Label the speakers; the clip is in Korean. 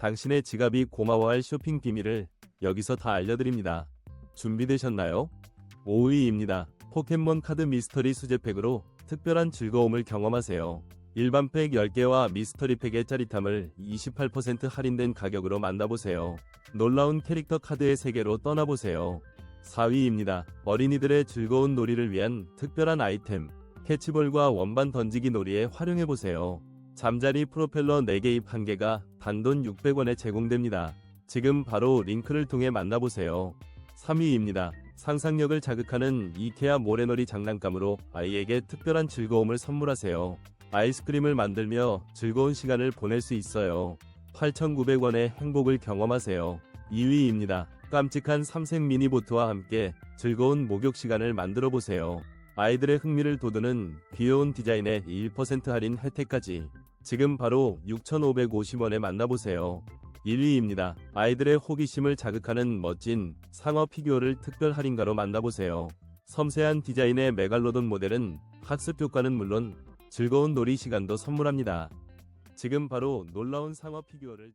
Speaker 1: 당신의 지갑이 고마워할 쇼핑 비밀을 여기서 다 알려드립니다. 준비되셨나요? 5위입니다. 포켓몬 카드 미스터리 수제팩으로 특별한 즐거움을 경험하세요. 일반 팩 10개와 미스터리 팩의 짜릿함을 28% 할인된 가격으로 만나보세요. 놀라운 캐릭터 카드의 세계로 떠나보세요. 4위입니다. 어린이들의 즐거운 놀이를 위한 특별한 아이템. 캐치볼과 원반 던지기 놀이에 활용해보세요. 잠자리 프로펠러 4개 입 1개가 단돈 600원에 제공됩니다. 지금 바로 링크를 통해 만나보세요. 3위입니다. 상상력을 자극하는 이케아 모래놀이 장난감으로 아이에게 특별한 즐거움을 선물하세요. 아이스크림을 만들며 즐거운 시간을 보낼 수 있어요. 8,900원의 행복을 경험하세요. 2위입니다. 깜찍한 삼색 미니보트와 함께 즐거운 목욕 시간을 만들어 보세요. 아이들의 흥미를 돋우는 귀여운 디자인의 1% 할인 혜택까지 지금 바로 6,550원에 만나보세요. 1위입니다. 아이들의 호기심을 자극하는 멋진 상어 피규어를 특별 할인가로 만나보세요. 섬세한 디자인의 메갈로돈 모델은 학습 효과는 물론 즐거운 놀이 시간도 선물합니다. 지금 바로 놀라운 상어 피규어를